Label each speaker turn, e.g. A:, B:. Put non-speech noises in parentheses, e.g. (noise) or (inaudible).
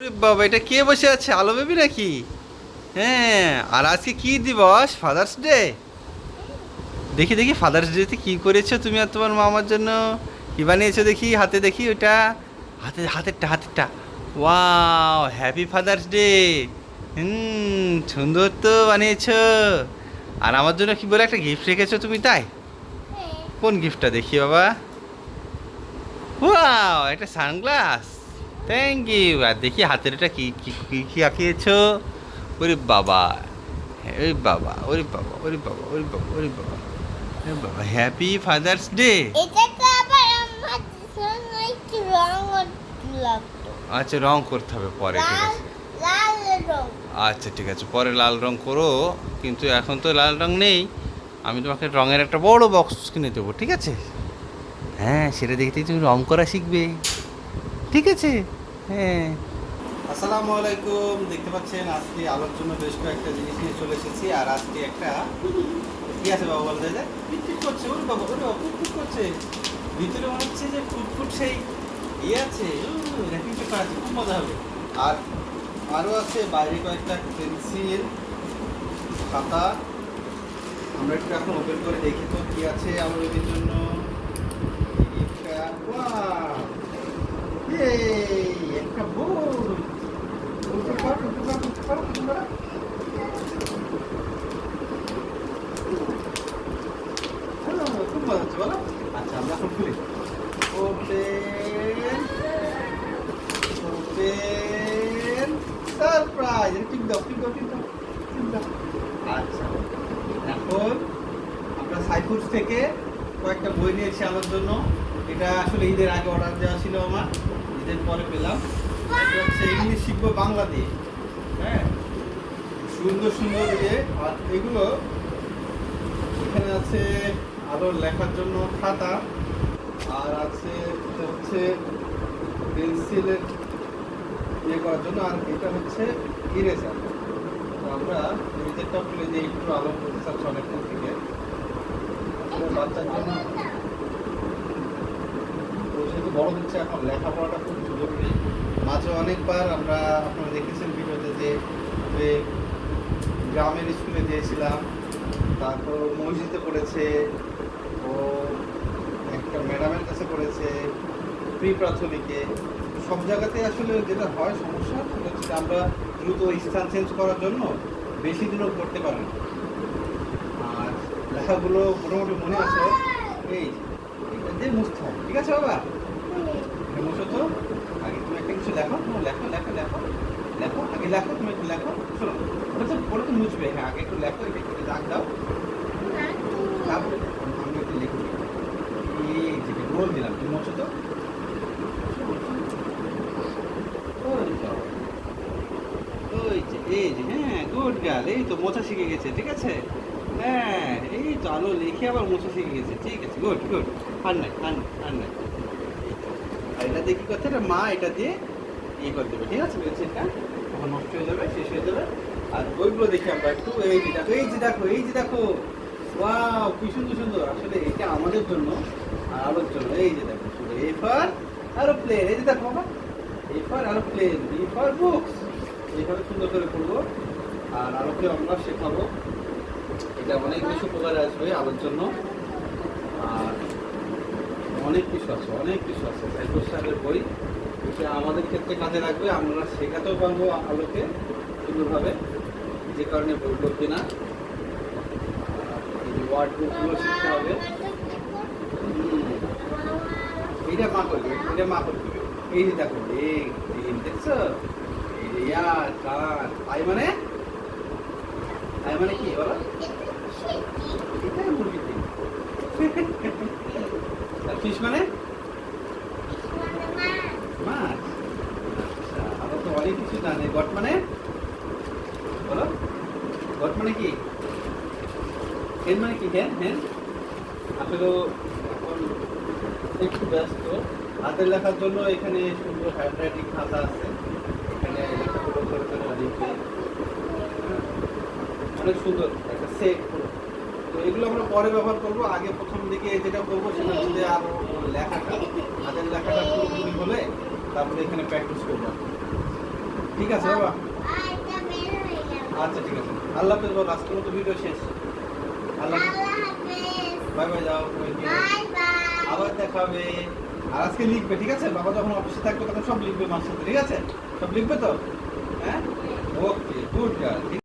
A: বাবা এটা কে বসে আছে? আলো বেবি নাকি? হ্যাঁ আর আজকে কি দিবস? ফাদার্স ডে দেখি দেখি ফাদার্স ডেতে কি করেছ তুমি আর তোমার মামার জন্য? কি বানিয়েছো দেখি হাতে দেখি ওটা। হাতে হাতেরটা হাতেরটা। ওয়াও হ্যাপি ফাদার্স ডে হুম সুন্দর তো বানিয়েছো। আর আমার জন্য কি বলে একটা গিফট রেখেছো তুমি তাই? কোন গিফটটা দেখি বাবা? ওয়াও একটা সানগ্লাস থ্যাংক ইউ আর দেখি হাতের এটা কি কি কি কি আঁকিয়েছো? ওরে বাবা। ওরে বাবা ওরে বাবা ওরে বাবা ওরে বাবা ওরে বাবা। ওরে বাবা হ্যাপি ফাদার্স ডে আচ্ছা রং করতে হবে পরে ঠিক আছে।
B: লাল রং
A: আচ্ছা ঠিক আছে পরে লাল রং করো। কিন্তু এখন তো লাল রং নেই। আমি তোমাকে রঙের একটা বড় বক্স কিনে দেবো ঠিক আছে? হ্যাঁ সেটা দেখতে তুমি রং করা শিখবে। ঠিক আছে? হ্যাঁ। আসসালামু আলাইকুম। দেখতে পাচ্ছেন, আজকে আলোর জন্য বেশ কয়েকটা জিনিস নিয়ে চলে এসেছি, আর আজকে একটা কি আছে বাবা বলতে যে পিটপিট করছে, ওর বাবা ওর বাবা ফুটফুট করছে। ভিতরে মনে হচ্ছে যে ফুটফুট সেই ইয়ে আছে। র্যাপিং পেপার আছে, খুব মজা হবে। আর আরও আছে, বাইরে কয়েকটা পেন্সিল, খাতা। আমরা একটু এখন ওপেন করে দেখি তো কি আছে আমার ওদের জন্য একটা একটা। হ্যাঁ, খুব মজা হচ্ছে বলো আচ্ছা আমরা এখন খুলি ওপেন ওপেন সারপ্রাইজ টিপ দাও টিপ দাও টিপ দাও টিপ দাও আচ্ছা এখন আমরা সাইফুস থেকে কয়েকটা বই নিয়েছি আমার জন্য। এটা আসলে ঈদের আগে অর্ডার দেওয়া ছিল আমার। ঈদের পরে পেলাম হচ্ছে ইংলিশ শিখব বাংলা দিয়ে। হ্যাঁ? সুন্দর সুন্দর দিয়ে আর এগুলো এখানে আছে আরও লেখার জন্য খাতা। আর আছে হচ্ছে পেন্সিলের ইয়ে করার জন্য। আর এটা হচ্ছে ইরেজার তো আমরা নিজেরটা খুলে দিয়ে একটু আলো করতে চাচ্ছি অনেকক্ষণ থেকে বাচ্চার জন্য। বড় হচ্ছে এখন। লেখাপড়াটা খুব জরুরি মাঝে অনেকবার আমরা আপনারা দেখেছেন ভিডিওতে যে যে গ্রামের স্কুলে দিয়েছিলাম তারপর মসজিদে পড়েছে, ও একটা ম্যাডামের কাছে পড়েছে, প্রি প্রাথমিকে। সব জায়গাতে আসলে যেটা হয় সমস্যা, সেটা হচ্ছে আমরা দ্রুত স্থান চেঞ্জ করার জন্য বেশি দিনও করতে পারি আর লেখাগুলো মোটামুটি মনে আছে। এই যে হবে। ঠিক আছে বাবা? এটা মুছো তো, আগে তুমি একটা কিছু লেখো, তুমি লেখো লেখো লেখো লেখো, আগে লেখো, তুমি একটু লেখো, শোনো তো ওটা তো মুছবে হ্যাঁ আগে একটু লেখো এটা একটু দাগ দাও। আমি একটু লিখে। এই যে গোল দিলাম, তুমি মোছো তো? এই যে হ্যাঁ গুড গার্ল এই তো মোছা শিখে গেছে, ঠিক আছে? হ্যাঁ এই তো আলো লিখে আবার মোছা শিখে গেছে, ঠিক আছে গুড গুড আর নাই আর নাই আর নাই। আর এটা দেখি কথা এটা মা এটা দিয়ে ইয়ে করে দেবে, ঠিক আছে? পেন্সিলটা তখন নষ্ট হয়ে যাবে, শেষ হয়ে যাবে। আর ওইগুলো দেখি আমরা একটু, এই যে দেখো, এই যে দেখো, এই যে দেখো। ওয়াও, কি সুন্দর সুন্দর। আসলে এটা আমাদের জন্য আর আলোর জন্য। এই যে দেখো, শুধু এ ফর আরও প্লেন এই যে দেখো বাবা এ ফর আরও প্লেন বি ফর বুকস এইভাবে সুন্দর করে করব আর আলোকে আমরা শেখাবো। এটা অনেক বেশি উপকারে আসবে আলোর জন্য। আর অনেক কিছু আছে অনেক কিছু আছে। সাইফুল সাহেবের বই এটা আমাদের ক্ষেত্রে কাজে লাগবে। আমরা শেখাতেও পারব আলোকে সুন্দরভাবে যে কারণে কিনা এই যে ওয়ার্ড বুকগুলো শিখতে হবে। এইটা মা করবে এটা মা করবে। এই যে দেখো এই দেখছ? এই ইয়া কান আই মানে? আই মানে কি বলো? এটাই (laughs) মুরগি (laughs) ফিশ মানে? মাছ। আচ্ছা আমরা তো অনেক কিছু জানি। গট মানে? বলো। গট মানে কি? হেন মানে কি? আসলে এখন একটু ব্যস্ত। হাতের লেখার জন্য এখানে সুন্দর হ্যান্ডরাইটিং খাতা আছে। এখানে হ্যাঁ, অনেক সুন্দর। একটা সেট তো এগুলো আমরা পরে ব্যবহার করব। আগে প্রথম দিকে যেটা করব সেটা হচ্ছে আরও লেখাটা হাতের লেখাটা পুরোপুরি হলে তারপরে এখানে প্র্যাকটিস করব। ঠিক আছে বাবা? আচ্ছা ঠিক আছে। আল্লাহ হাফেজ বল আজকের মতো ভিডিও শেষ। আল্লাহ বাই বাই যাও আবার দেখা হবে। আর আজকে লিখবে ঠিক আছে? বাবা যখন অফিসে থাকবে তখন সব লিখবে মার সাথে ঠিক আছে? সব লিখবে তো? হ্যাঁ? Okay good girl